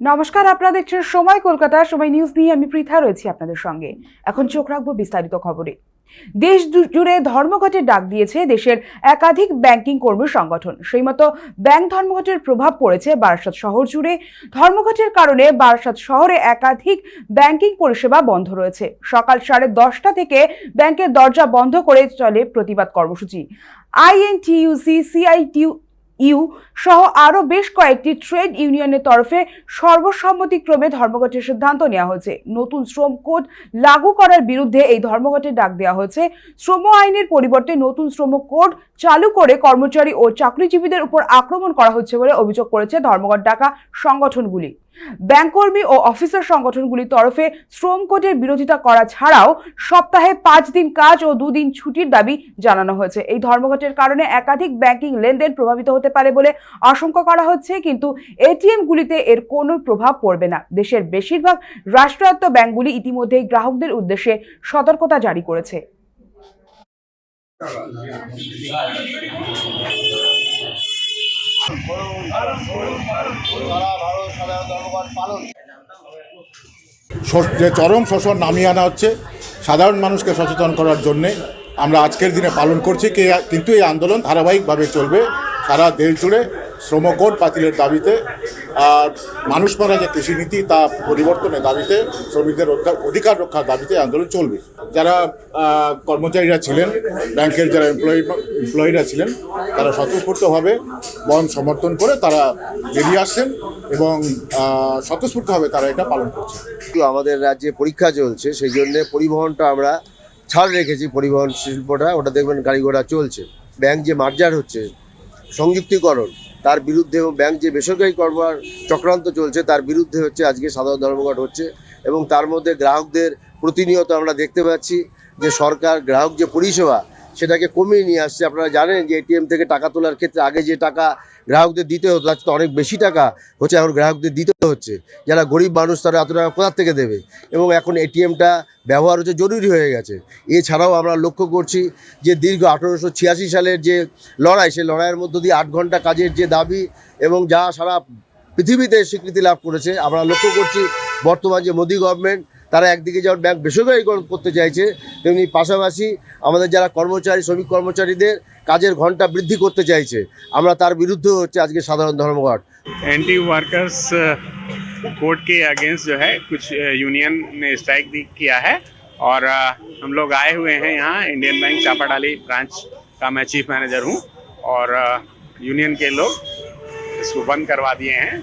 নমস্কার, আপনারা দেখছেন সময় কলকাতা। সময় নিউজ নিয়ে আমি পৃথা রয়েছি আপনাদের সঙ্গে। এখন চোখ রাখব বিস্তারিত খবরে। দেশ জুড়ে ধর্মঘটের ডাক দিয়েছে দেশের একাধিক ব্যাংকিং কর্মী সংগঠন। সেই মতো ব্যাংক ধর্মঘটের প্রভাব পড়েছে বারাসাত শহর জুড়ে। ধর্মঘটের কারণে বারাসাত শহরে একাধিক ব্যাংকিং পরিষেবা বন্ধ রয়েছে। সকাল সাড়ে দশটা থেকে ব্যাংকের দরজা বন্ধ করে চলে প্রতিবাদ কর্মসূচি। আইএনটিইউসি সিআইটিউ ইউ সহ আরও বেশ কয়েকটি ট্রেড ইউনিয়নের তরফে সর্বসম্মতিক্রমে ধর্মঘটের সিদ্ধান্ত নেওয়া হয়েছে। নতুন শ্রম কোড লাগু করার বিরুদ্ধে এই ধর্মঘটের ডাক দেওয়া হয়েছে। শ্রম আইনের পরিবর্তে নতুন শ্রম কোড চালু করে কর্মচারী ও চাকরিজীবীদের উপর আক্রমণ করা হচ্ছে বলে অভিযোগ করেছে ধর্মঘট ডাকা সংগঠনগুলি। ব্যাংককর্মী ও অফিসার সংগঠনগুলির তরফে শ্রম কোডের বিরোধিতা করা ছাড়াও সপ্তাহে পাঁচ দিন কাজ ও দুদিন ছুটির দাবি জানানো হয়েছে। এই ধর্মঘটের কারণে একাধিক ব্যাংকিং লেনদেন প্রভাবিত হতে পারে বলে আশঙ্কা করা হচ্ছে, কিন্তু এটিএমগুলিতে এর কোনো প্রভাব পড়বে না। দেশের বেশিরভাগ রাষ্ট্রায়ত্ত ব্যাংকগুলি ইতিমধ্যেই গ্রাহকদের উদ্দেশ্যে সতর্কতা জারি করেছে। যে চরম শোষণ নামিয়ে আনা হচ্ছে, সাধারণ মানুষকে সচেতন করার জন্যে আমরা আজকের দিনে পালন করছি। কিন্তু এই আন্দোলন ধারাবাহিকভাবে চলবে সারা দেশ জুড়ে। শ্রমকোট বাতিলের দাবিতে আর মানুষ মারা যে কৃষিনীতি তা পরিবর্তনের দাবিতে শ্রমিকদের অধা- অধিকার রক্ষার দাবিতে আন্দোলন চলবে। যারা কর্মচারীরা ছিলেন, ব্যাংকের যারা এমপ্লয়ি এমপ্লয়িরা ছিলেন, তারা স্বতঃস্ফূর্তভাবে বন সমর্থন করে তারা বেরিয়ে আসছেন এবং স্বতঃস্ফূর্তভাবে তারা এটা পালন করছে আমাদের রাজ্যে পরীক্ষা চলছে, সেই জন্য পরিবহনটা আমরা ছাড় রেখেছি পরিবহন শিল্পটা, ওটা দেখবেন গাড়ি ঘোড়া চলছে। ব্যাংক যে মার্জার হচ্ছে, সংযুক্তিকরণ তার বিরুদ্ধে এবং ব্যাংক যে বেসরকারি কর্মার চক্রান্ত চলছে, তার বিরুদ্ধে হচ্ছে আজকে সাধারণ ধর্মঘট হচ্ছে এবং তার মধ্যে গ্রাহকদের প্রতিনিয়ত আমরা দেখতে পাচ্ছি যে সরকার, গ্রাহক যে পরিষেবা সেটাকে কমিয়ে নিয়ে আসছে। আপনারা জানেন যে এটিএম থেকে টাকা তোলার ক্ষেত্রে আগে যে টাকা গ্রাহকদের দিতে হতো চেয়ে অনেক বেশি টাকা হচ্ছে এখন গ্রাহকদের দিতে হচ্ছে। যারা গরিব মানুষ, তারা এত টাকা কোথার থেকে দেবে? এবং এখন এটিএমটা ব্যবহার হচ্ছে জরুরি হয়ে গেছে। এছাড়াও আমরা লক্ষ্য করছি যে দীর্ঘ আঠেরোশো ছিয়াশি সালের যে লড়াই, সেই লড়াইয়ের মধ্য দিয়ে আট ঘণ্টা কাজের যে দাবি এবং যা সারা পৃথিবীতে স্বীকৃতি লাভ করেছে, আমরা লক্ষ্য করছি বর্তমান যে মোদী গভর্নমেন্ট তারা একদিকে যেমন ব্যাংক বেসরকারীকরণ করতে চাইছে তেমনি পাশাপাশি আমাদের যারা কর্মচারী শ্রমিক কর্মচারীদের কাজের ঘন্টা বৃদ্ধি করতে চাইছে আমরা তার বিরুদ্ধে হচ্ছে আজকে সাধারণ ধর্মঘট एंटी वर्कर्स कोर्ट के अगेंस्ट जो है कुछ यूनियन ने स्ट्राइक दी- किया है और अ, हम लोग आए हुए हैं यहाँ इंडियन बैंक चापाडाली ब्रांच का मैं चीफ मैनेजर हूँ और अ, यूनियन के लोग इसको बंद करवा दिए हैं